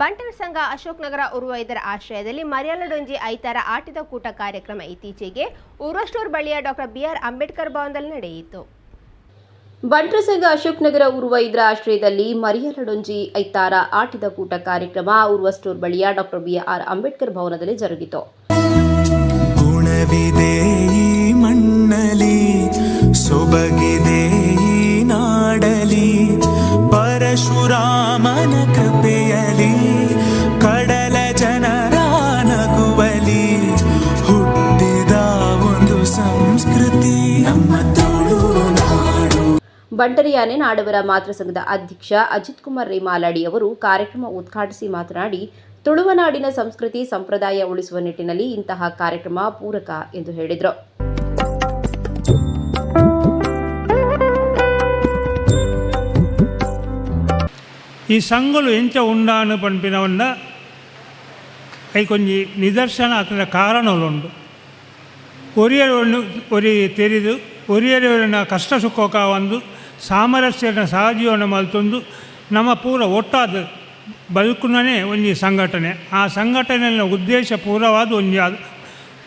ಬಂಟರ ಸಂಘ ಅಶೋಕ್ ನಗರ ಉರುವೈದರ ಆಶ್ರಯದಲ್ಲಿ ಮರ್ಯಾಲಡೊಂಜಿ ಐತಾರ ಆಟಿದ ಕೂಟ ಕಾರ್ಯಕ್ರಮ ಇತ್ತೀಚೆಗೆ ಊರಷ್ಟೂರ್ ಬಳಿಯ ಡಾಕ್ಟರ್ ಬಿಆರ್ ಅಂಬೇಡ್ಕರ್ ಭವನದಲ್ಲಿ ನಡೆಯಿತು. ಬಂಟರ ಸಂಘ ಅಶೋಕ್ ನಗರ ಉರುವ ಇದರ ಆಶ್ರಯದಲ್ಲಿ ಮರಿಯಲಡೊಂಜಿ ಐತಾರ ಆಟಿದ ಕೂಟ ಕಾರ್ಯಕ್ರಮ ಉರ್ವ ಸ್ಟೋರ್ ಬಳಿಯ ಡಾಕ್ಟರ್ ಬಿ ಆರ್ ಅಂಬೇಡ್ಕರ್ ಭವನದಲ್ಲಿ ಜರುಗಿತು. ಗುಣವಿದೆ ಬಂಟರಿಯಾನೆ ನಾಡವರ ಮಾತೃ ಸಂಘದ ಅಧ್ಯಕ್ಷ ಅಜಿತ್ ಕುಮಾರ್ ರೇಮಾಲಾಡಿ ಅವರು ಕಾರ್ಯಕ್ರಮ ಉದ್ಘಾಟಿಸಿ ಮಾತನಾಡಿ ತುಳುವನಾಡಿನ ಸಂಸ್ಕೃತಿ ಸಂಪ್ರದಾಯ ಉಳಿಸುವ ನಿಟ್ಟಿನಲ್ಲಿ ಇಂತಹ ಕಾರ್ಯಕ್ರಮ ಪೂರಕ ಎಂದು ಹೇಳಿದರು. ಈ ಸಂಘಲು ಎಂಚ ಉಂಡಾನು ಪನ್ಪಿನವನ್ನ ಕೈಕೊಂಜಿ ನಿದರ್ಶನ ಅದರ ಕಾರಣಲುಂಡು ಒರಿಯರು ಒರಿ ತೆರೆದು, ಒರಿಯರವರನ್ನ ಕಷ್ಟ ಸುಖೋಕ ಒಂದು ಸಾಮರಸ್ಯನ ಸಹಜೀವನ ಮಲ್ತೊಂದು ನಮ್ಮ ಪೂರ ಒಟ್ಟಾದ ಬದುಕುನೇ ಒಂದು ಸಂಘಟನೆ. ಆ ಸಂಘಟನೆಯ ಉದ್ದೇಶ ಪೂರವಾದ ಒಂದು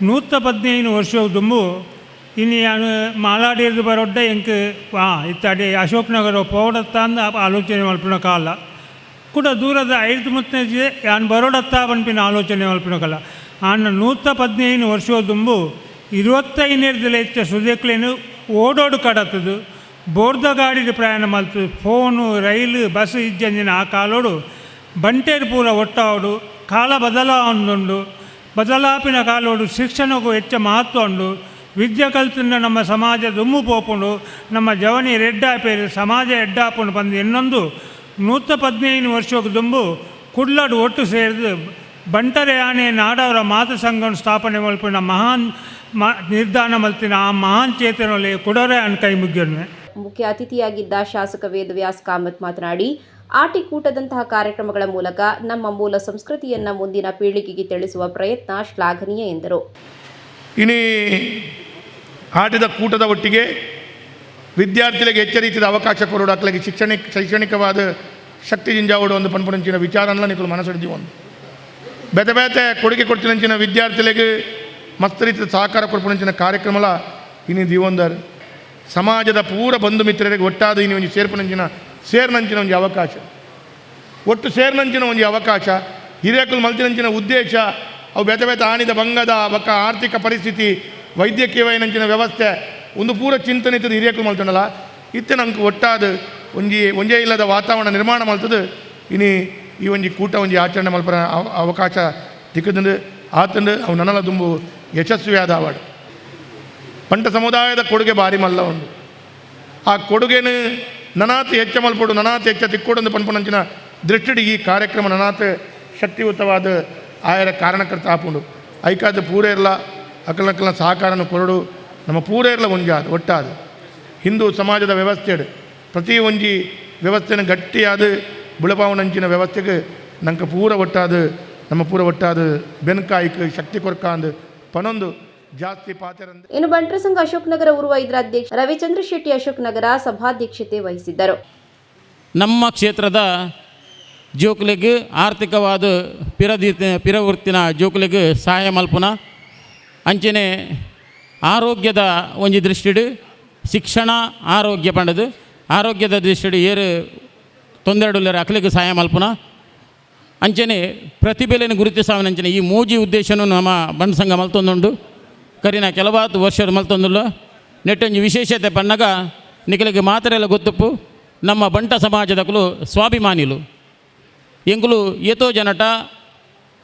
ನೂತ ಪದ್ನೈದು ವರ್ಷದುಂಬು ತುಂಬು. ಇನ್ನು ನಾನು ಮಾಲಾಡಿದ್ದು ಬರೋಡ್ಡ ಎಂಕ್ ಹಾಂ ಇತ್ತಾಡಿ ಅಶೋಕ್ ನಗರ ಪೋಡತ್ತ ಆಲೋಚನೆ ಮಲ್ಪಿನ ಕಾಲ. ಕೂಡ ದೂರದ ಐದು ಮುತ್ತನೇ ಯಾನು ಬರೋಡತ್ತ ಬನ್ಪಿನ ಆಲೋಚನೆ ಮಲ್ಪಿನ ಕಾಲ. ಆನ ನೂತ ಪದ್ನೈದು ವರ್ಷವು ತುಂಬು. ಇರುವತ್ತೈನೇರ್ದಲೆ ಇತ್ತ ಸುದೇಕ್ಲೇನು ಓಡೋಡು ಗಾಡಿದ ಪ್ರಯಾಣ ಮಲ್ತು ಫೋನು, ರೈಲು, ಬಸ್ ಇಜ್ಜಂಜಿನ ಆ ಕಾಲೋಡು ಬಂಟೇರು ಪೂರ ಒಟ್ಟಾವಡು, ಕಾಲ ಬದಲಾವಣೆಂಡು ಬದಲಾಪಿನ ಕಾಲೋಡು ಶಿಕ್ಷಣಕ್ಕೂ ಹೆಚ್ಚು ಮಹತ್ವ ಉಂಡು ವಿದ್ಯೆ ಕಲ್ತಿಂದ ನಮ್ಮ ಸಮಾಜ ದುಮ್ಮು ಪೋಪುಂಡು. ನಮ್ಮ ಜವನಿ ರೆಡ್ಡಾಪೇರು ಸಮಾಜ ಎಡ್ಡಾಪುಂಡು ಬಂದು ಇನ್ನೊಂದು ನೂತ ಪದಿನೈದು ವರ್ಷಕ್ಕೆ ದುಂಬು ಕುಡ್ಲಡು ಒಟ್ಟು ಸೇರಿದು ಬಂಟರೆ ಆನೆ ನಾಡವರ ಮಾತು ಸಂಘವನ್ನು ಸ್ಥಾಪನೆ ಮಲ್ಪಿನ ಮಹಾನ್ ಮ ನಿರ್ಧಾರ ಮಲ್ತಿನ ಆ ಮಹಾನ್ ಚೇತನಲ್ಲಿ ಕುಡರೆ ಅನ್ ಕೈ ಮುಗ್ಯನ್ವೆ ಮುಖ್ಯ ಅತಿಥಿಯಾಗಿದ್ದ ಶಾಸಕ ವೇದವ್ಯಾಸ್ ಕಾಮತ್ ಮಾತನಾಡಿ, ಆಟಿಕೂಟದಂತಹ ಕಾರ್ಯಕ್ರಮಗಳ ಮೂಲಕ ನಮ್ಮ ಮೂಲ ಸಂಸ್ಕೃತಿಯನ್ನು ಮುಂದಿನ ಪೀಳಿಗೆಗೆ ತಿಳಿಸುವ ಪ್ರಯತ್ನ ಶ್ಲಾಘನೀಯ ಎಂದರು. ಇನಿ ಆಟದ ಕೂಟದ ಒಟ್ಟಿಗೆ ವಿದ್ಯಾರ್ಥಿಗಳಿಗೆ ಎಚ್ಚರಿಸಿದ ಅವಕಾಶ ಕೊಡೋಕ್ಕೆ ಶಿಕ್ಷಣ ಶಿಕ್ಷಣಿಕ ಶೈಕ್ಷಣಿಕವಾದ ಶಕ್ತಿ ಜಿಂಜಾವಡು ಒಂದು ಪನ್ಪುನಂಚಿನ ವಿಚಾರನ ನಿಕಲು ಮನಸ್ಸು ಒಂದು. ಬೇತೆ ಬೇತೆ ಕೊಡುಗೆ ಕೊಡ್ತಿನಂಚಿನ ವಿದ್ಯಾರ್ಥಿಗಳಿಗೆ ಮಸ್ತ್ ರೀತಿಯ ಸಹಕಾರ ಕೊಡ್ಪುನಂಚಿನ ಕಾರ್ಯಕ್ರಮಲ ಇನಿ ದಿವಂದರ್ ಸಮಾಜದ ಪೂರ ಬಂಧು ಮಿತ್ರರಿಗೆ ಒಟ್ಟಾದ ಒಂದು ಸೇರ್ಪುನಂಚಿನ ಸೇರ್ನಂಚಿನ ಒಂದು ಅವಕಾಶ. ಒಟ್ಟು ಸೇರ್ನಂಚಿನ ಒಂದು ಅವಕಾಶ. ಹಿರಿಯಕಲು ಮಲ್ತಿನಂಚಿನ ಉದ್ದೇಶ, ಅವು ಬೆತ ಬೆತ ಆಣಿದ ಭಂಗದ ಬಕ್ಕ ಆರ್ಥಿಕ ಪರಿಸ್ಥಿತಿ ವೈದ್ಯಕೀಯನಂಚಿನ ವ್ಯವಸ್ಥೆ, ಒಂದು ಪೂರ ಚಿಂತನೆ ಇತ್ತದ ಹಿರಿಯಕಲು ಮಲ್ತಂಡಲ್ಲ ಇತ್ತೆ ನಂಗೆ ಒಟ್ಟಾದ ಒಂಜಿ ಒಂಜೇ ಇಲ್ಲದ ವಾತಾವರಣ ನಿರ್ಮಾಣ ಮಲ್ತದ. ಇನಿ ಈ ಒಂಜಿ ಕೂಟ ಒಂಜಿ ಆಚರಣೆ ಮಲ್ಪನ ಅವ- ಅವಕಾಶ ತಿಕ್ಕದಂದು ಆತಂದು ಅವು ನನ್ನಲ್ಲ ತುಂಬು ಯಶಸ್ವಿಯಾದ ಅವಾರ್ಡ್. ಪಂಟ ಸಮುದಾಯದ ಕೊಡುಗೆ ಭಾರಿ ಮಲ್ಲ ಉಂಡು ಆ ಕೊಡುಗೆನು ನನಾತ್ ಹೆಚ್ಚ ಮಲ್ಪಡು, ನನಾತ್ ಹೆಚ್ಚ ತಿಕ್ಕೋಡೊಂದು ಪನ್ಪನಂಚಿನ ದೃಷ್ಟಿಡಿ ಈ ಕಾರ್ಯಕ್ರಮ ನನಾತ್ ಶಕ್ತಿಯುತವಾದ ಆಯರ ಕಾರಣಕರ್ತ ಆಪುಂಡು. ಐಕಾದ ಪೂರ ಇರಲ ಅಕಲಕಲ ಸಹಕಾರನ ಕೊರಡು, ನಮ್ಮ ಪೂರ ಇರಲ ಒಂಜಾದ, ಒಟ್ಟಾದ. ಹಿಂದೂ ಸಮಾಜದ ವ್ಯವಸ್ಥೆಡು ಪ್ರತಿ ಒಂಜಿ ವ್ಯವಸ್ಥೆನ ಗಟ್ಟಿಯಾದ ಬುಳಪಾವನಂಚಿನ ವ್ಯವಸ್ಥೆಗೆ ನಂಕ ಪೂರ ಒಟ್ಟಾದ, ನಮ್ಮ ಪೂರ ಒಟ್ಟಾದ ಬೆನ್ಕಾಯ್ಕ ಶಕ್ತಿ ಕೊರ್ಕಾಂದು ಪನೊಂದು ಜಾಸ್ತಿ ಪಾತೆರಂದು ಇನ್ನು ಬಂಟರ ಸಂಘ ಅಶೋಕ್ ನಗರ ಉರುವ ಇದರ ಅಧ್ಯಕ್ಷ ರವಿಚಂದ್ರ ಶೆಟ್ಟಿ ಅಶೋಕ್ ನಗರ ಸಭಾಧ್ಯಕ್ಷತೆ ವಹಿಸಿದ್ದರು. ನಮ್ಮ ಕ್ಷೇತ್ರದ ಜೋಕ್ಲಿಗೆ ಆರ್ಥಿಕವಾದ ಪಿರದಿ ಪಿರವೃತ್ತಿನ ಜೋಕ್ಲಿಗೆ ಸಹಾಯ ಮಲ್ಪುನ ಅಂಚನೆ ಆರೋಗ್ಯದ ಒಂಜಿ ದೃಷ್ಟಿಡು ಶಿಕ್ಷಣ ಆರೋಗ್ಯ ಪಂಡದು. ಆರೋಗ್ಯದ ದೃಷ್ಟಿಡು ಏರು ತೊಂದರೆಡುಲ್ಲರ ಅಕ್ಲಿಗೆ ಸಹಾಯ ಮಲ್ಪುನ ಅಂಚನೆ ಪ್ರತಿಭೆಯನ್ನು ಗುರುತಿಸಾವನಂಚನೆ ಈ ಮೂಜಿ ಉದ್ದೇಶನೂ ನಮ್ಮ ಬಂಡ ಸಂಘ ಮಲ್ತೊಂದುಂಡು. ಕರಿನ ಕೆಲವತ್ತು ವರ್ಷ ಮಲ್ತೊಂದುಲ್ಲ. ನೆಟ್ಟೊಂಜಿ ವಿಶೇಷತೆ ಪನ್ನಗ, ನಿಖಲಿಗೆ ಮಾತ್ರೆಲ್ಲ ಗೊತ್ತುಪ್ಪು, ನಮ್ಮ ಬಂಟ ಸಮಾಜದಕಲು ಸ್ವಾಭಿಮಾನಿಲು. ಎಂಕುಲು ಏತೋ ಜನಟ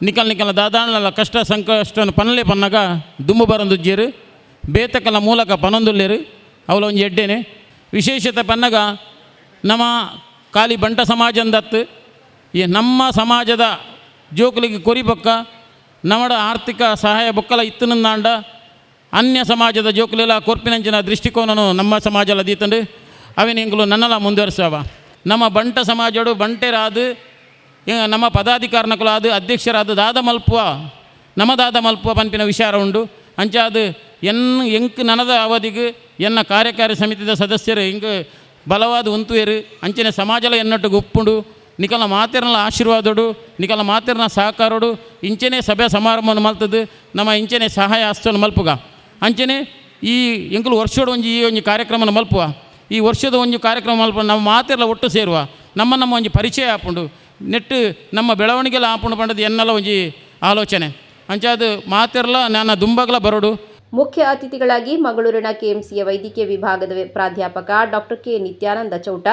ನಿಕಲ್ ನಿಕಲ ದಾದಾನಲ ಕಷ್ಟ ಸಂಕಷ್ಟನ ಪನ್ನಲೆ ಪನ್ನಗ ದುಮ್ಮು ಬರಂದುಜ್ಜೇರು ಬೇತಕಲ ಮೂಲಕ ಪನೊಂದುಲ್ಲೇರು ಅವಲ ಒಂಜಿ ಎಡ್ಡೆನೆ. ವಿಶೇಷತೆ ಪನ್ನಗ, ನಮ್ಮ ಖಾಲಿ ಬಂಟ ಸಮಾಜಂದತ್ತು ನಮ್ಮ ಸಮಾಜದ ಜೋಕುಲಿಗೆ ಕೊರಿಬೊಕ್ಕ ನಮ್ಮಡ ಆರ್ಥಿಕ ಸಹಾಯ ಬೊಕ್ಕಲ ಇತ್ತನಂದಾಂಡ ಅನ್ಯ ಸಮಾಜದ ಜೋಕುಲೆಲ್ಲ ಕೊರ್ಪಿನಂಚಿನ ದೃಷ್ಟಿಕೋನನು ನಮ್ಮ ಸಮಾಜಲ ದೀತಂಡು ಅವೇನು ಎಂಕುಲು ನನ್ನಲ ಮುಂದುವರಿಸವ ನಮ್ಮ ಬಂಟ ಸಮಾಜಡು ಬಂಟೆರಾದು ನಮ್ಮ ಪದಾಧಿಕಾರನಕುಲಾದು ಅಧ್ಯಕ್ಷರಾದ ದಾದ ಮಲ್ಪುವ, ನಮ್ಮ ದಾದ ಮಲ್ಪುವ ಪಂಪಿನ ವಿಚಾರ ಉಂಡು. ಅಂಚಾದು ಎನ್ ಎಂಕ್ ನನದ ಅವಧಿಗೆ, ಎನ್ನ ಕಾರ್ಯಕಾರಿ ಸಮಿತಿದ ಸದಸ್ಯರು ಹಿಂಗೆ ಬಲವಾದ ಉಂತುವೇರು. ಅಂಚನೆ ಸಮಾಜಲ ಎನ್ನೊಟ್ಟಿಗೆ ಗುಪ್ಪುಂಡು ನಿಕಲ ಮಾತಿರನ ಆಶೀರ್ವಾದಡು, ನಿಕಲ ಮಾತಿರನ ಸಹಕಾರಡು, ಇಂಚನೇ ಸಭೆ ಸಮಾರಂಭವನ್ನು ಮಲ್ತದ್ದು ನಮ್ಮ ಇಂಚನೇ ಸಹಾಯ ಹಸ್ತವನ್ನು ಮಲ್ಪುಗ. ಅಂಚನೆ ಈ ಎಂಕಲು ವರ್ಷದ ಒಂಜಿ ಈ ಒಂಜಿ ಕಾರ್ಯಕ್ರಮನ ಮಲ್ಪುವ. ಈ ವರ್ಷದ ಒಂಜಿ ಕಾರ್ಯಕ್ರಮ ಮಲ್ಪ ನಮ್ಮ ಮಾತೆರ್ಲ ಒಟ್ಟು ಸೇರುವ. ನಮ್ಮ ನಮ್ಮ ಒಂಜಿ ಪರಿಚಯ ಆಪುಂಡು. ನೆಟ್ಟು ನಮ್ಮ ಬೆಳವಣಿಗೆಲ್ಲ ಆಪುಂಡು ಪಂಡದು ಎನ್ನಲ ಒಂಜಿ ಆಲೋಚನೆ. ಅಂಚಾದ ಮಾತೆರ್ಲ, ನನ್ನ ದುಂಬಗಲ ಬರೋಡು. ಮುಖ್ಯ ಅತಿಥಿಗಳಾಗಿ ಮಂಗಳೂರಿನ ಕೆಎಂಸಿಯ ವೈದ್ಯಕೀಯ ವಿಭಾಗದ ಪ್ರಾಧ್ಯಾಪಕ doctor K Nithyananda Chowta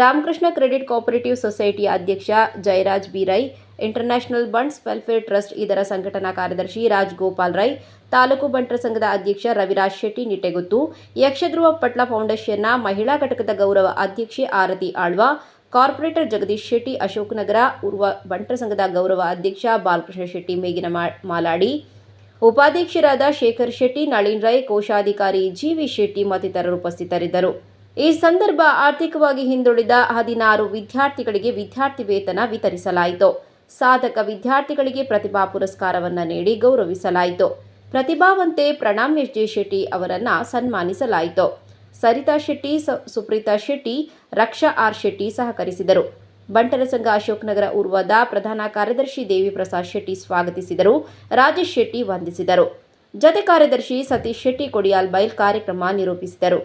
Ramakrishna credit cooperative ಸೊಸೈಟಿಯ ಅಧ್ಯಕ್ಷ Jayaraj Birai, international Bunts welfare trust ಇದರ ಸಂಘಟನಾ ಕಾರ್ಯದರ್ಶಿ ರಾಜ್ ಗೋಪಾಲ್ ರೈ, ತಾಲೂಕು ಬಂಟರ ಸಂಘದ ಅಧ್ಯಕ್ಷ ರವಿರಾಜ್ ಶೆಟ್ಟಿ ನಿಟೆಗುತ್ತು, ಯಕ್ಷಧ್ರುವ ಪಟ್ಲ ಫೌಂಡೇಶನ್ನ ಮಹಿಳಾ ಘಟಕದ ಗೌರವ ಅಧ್ಯಕ್ಷೆ ಆರತಿ ಆಳ್ವ, ಕಾರ್ಪೊರೇಟರ್ ಜಗದೀಶ್ ಶೆಟ್ಟಿ ಅಶೋಕ್ ನಗರ ಉರ್ವ ಬಂಟರ ಸಂಘದ ಗೌರವ ಅಧ್ಯಕ್ಷ ಬಾಲಕೃಷ್ಣ ಶೆಟ್ಟಿ, ಮೇಗಿನ ಮಾಲಾಡಿ. ಉಪಾಧ್ಯಕ್ಷರಾದ ಶೇಖರ್ ಶೆಟ್ಟಿ, ನಳಿನ್ ರೈ, ಕೋಶಾಧಿಕಾರಿ ಜಿವಿ ಶೆಟ್ಟಿ ಮತ್ತಿತರರು ಉಪಸ್ಥಿತರಿದ್ದರು. ಈ ಸಂದರ್ಭ ಆರ್ಥಿಕವಾಗಿ ಹಿಂದುಳಿದ ಹದಿನಾರು ವಿದ್ಯಾರ್ಥಿಗಳಿಗೆ ವಿದ್ಯಾರ್ಥಿ ವೇತನ ವಿತರಿಸಲಾಯಿತು. ಸಾಧಕ ವಿದ್ಯಾರ್ಥಿಗಳಿಗೆ ಪ್ರತಿಭಾ ಪುರಸ್ಕಾರವನ್ನು ನೀಡಿ ಗೌರವಿಸಲಾಯಿತು. ಪ್ರತಿಭಾವಂತೆ ಪ್ರಣಾಮ್ ಎಸ್. ಜೆ. ಶೆಟ್ಟಿ ಅವರನ್ನು ಸನ್ಮಾನಿಸಲಾಯಿತು. ಸರಿತಾ ಶೆಟ್ಟಿ ಸುಪ್ರೀತಾ ಶೆಟ್ಟಿ, ರಕ್ಷಾ ಆರ್. ಶೆಟ್ಟಿ ಸಹಕರಿಸಿದರು. ಬಂಟರ ಸಂಘ ಅಶೋಕ್ ನಗರ ಉರ್ವದ ಪ್ರಧಾನ ಕಾರ್ಯದರ್ಶಿ ದೇವಿ ಪ್ರಸಾದ್ ಶೆಟ್ಟಿ ಸ್ವಾಗತಿಸಿದರು. ರಾಜೇಶ್ ಶೆಟ್ಟಿ ವಂದಿಸಿದರು. ಜತೆ ಕಾರ್ಯದರ್ಶಿ ಸತೀಶ್ ಶೆಟ್ಟಿ ಕೊಡಿಯಾಲ್ ಬೈಲ್ ಕಾರ್ಯಕ್ರಮ ನಿರೂಪಿಸಿದರು.